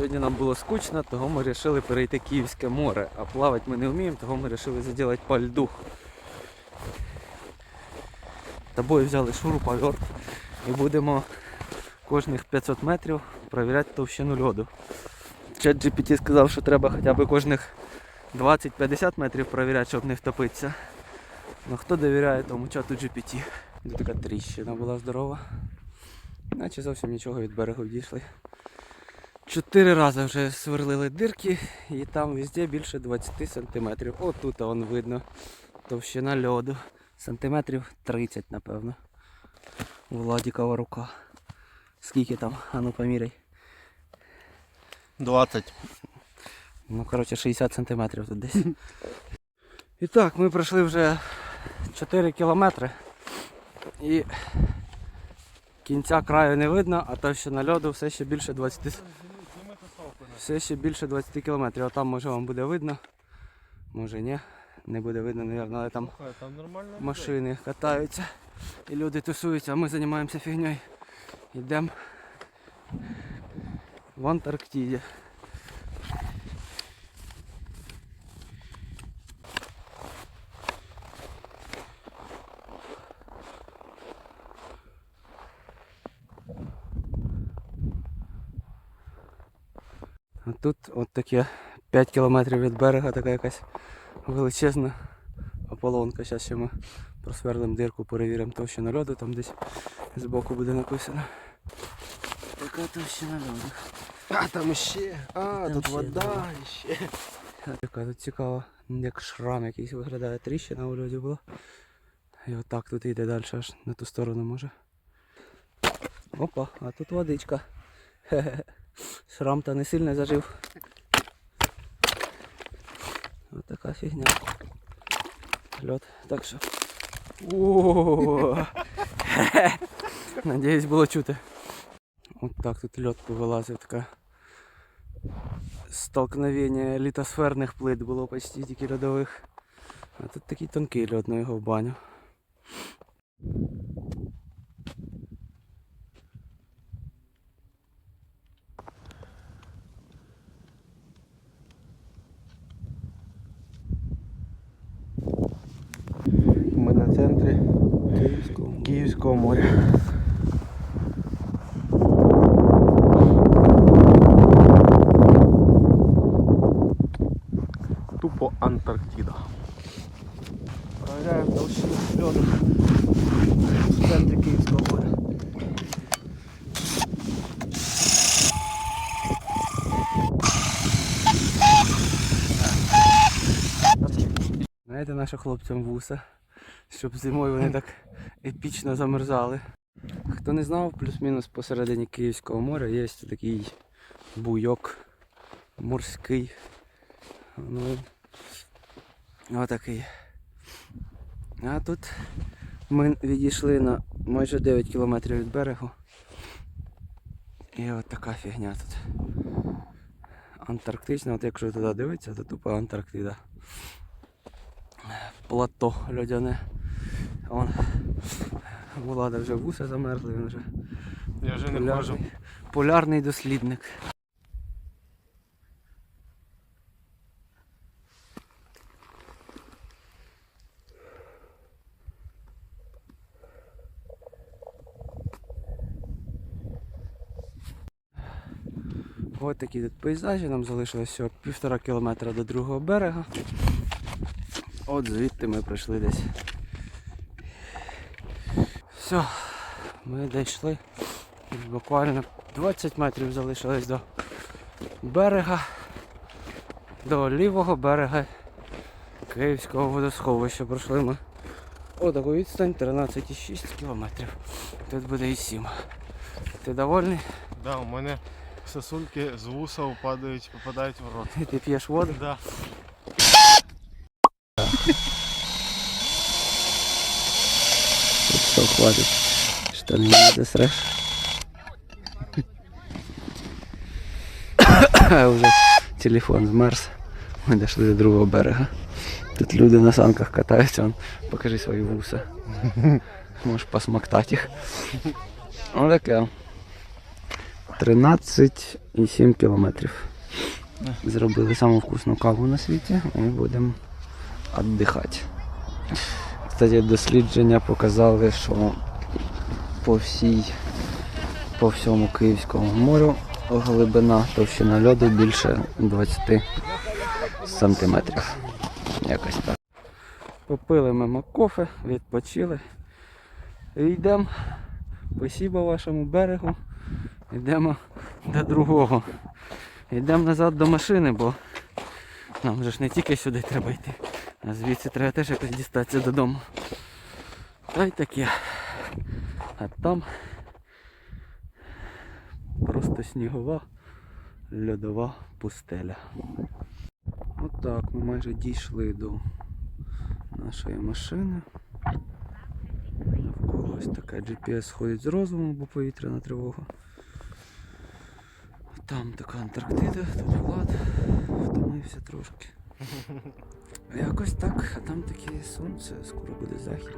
Сьогодні нам було скучно, того ми вирішили перейти Київське море. А плавати ми не вміємо, того ми вирішили заділати по льду. Тобою взяли шуруповерт і будемо кожних 500 метрів перевіряти товщину льоду. Чат GPT сказав, що треба хоча б кожних 20-50 метрів перевіряти, щоб не втопитися. Ну хто довіряє тому чату GPT? Тут така тріщина була здорова. Наче зовсім нічого від берегу відійшли. Чотири рази вже сверлили дирки і там везде більше 20 сантиметрів. О, тут вон видно товщина льоду. Сантиметрів 30, напевно. Владікова рука. Скільки там? Ану поміряй. 20. Ну, коротше, 60 сантиметрів тут десь. І так, ми пройшли вже 4 кілометри. І кінця краю не видно, а товщина льоду все ще більше 20 с- все ще більше 20 кілометрів. А там може вам буде видно. Може ні. Не буде видно, мабуть, але там машини катаються і люди тусуються, а ми займаємося фігньою. Йдемо в Антарктиді. А тут от таке 5 кілометрів від берега така якась величезна ополонка. Зараз ще ми просверлимо дирку, перевіримо товщину льоду, там десь збоку буде написано. Така товщина льоду. А, там ще. А, Там тут ще, вода да. ще. Така тут цікава, як шрам якийсь виглядає тріщина у льоді була. І отак тут йде далі аж на ту сторону може. Опа, а тут водичка. Хе-хе. Шрам то не сильно зажив. Ось така фігня. Льот. Так що. О! Надіюсь було чути. От так тут льот повилазив така. Столкновення літосферних плит було почти тільки льодових. А тут такий тонкий льод на його в баню. Ми на центрі Київського моря. Тупо Антарктида. Проверяємо толщину льоду в центрі Київського моря. Знаєте, нашим хлопцям вуса, щоб зимою вони так епічно замерзали. Хто не знав, плюс-мінус посередині Київського моря є такий буйок морський. Ну, отакий. А тут ми відійшли на майже 9 кілометрів від берегу. І от така фігня тут. Антарктична, от якщо туди дивитися, то тупо Антарктида. Плато льодяне. Вон Влада вже вуса замерзли, він вже Я вже не можу. полярний, полярний дослідник. Ось такі тут пейзажі, нам залишилось всього півтора кілометра до другого берега. От звідти ми прийшли десь. Все, ми дійшли. Буквально 20 метрів залишилось до берега, до лівого берега Київського водосховища. Пройшли ми о таку відстань 13,6 кілометрів. Тут буде і 7. Ти довольний? Да, у мене сосульки з вуса падають, попадають в рот. І Ти п'єш воду? Да. Все, хватит. Что ли не засрешь? Уже телефон змерз. Ми дійшли до другого берега. Тут люди на санках катаються. Вон, покажи свої вуса. Можеш посмоктати їх. Ось таке. 13,7 кілометрів. Зробили саму вкусну каву на світі і будемо віддихати. Кстати, дослідження показали, що по всій, по всьому Київському морю глибина товщина льоду більше 20 сантиметрів. Якось так. Попили мимо кофе, відпочили. Йдемо. Спасибо вашому берегу. Йдемо до другого. Йдемо назад до машини, бо нам же ж не тільки сюди треба йти, звідси треба теж якось дістатися додому. Та й таке. А там просто снігова льодова пустеля. Отак ми майже дійшли до нашої машини. Навколо ось таке GPS сходить з розуму, бо повітряна тривога. Там така Антарктида, тут Влад втомився трошки. Якось так, а там таке сонце, скоро буде захід.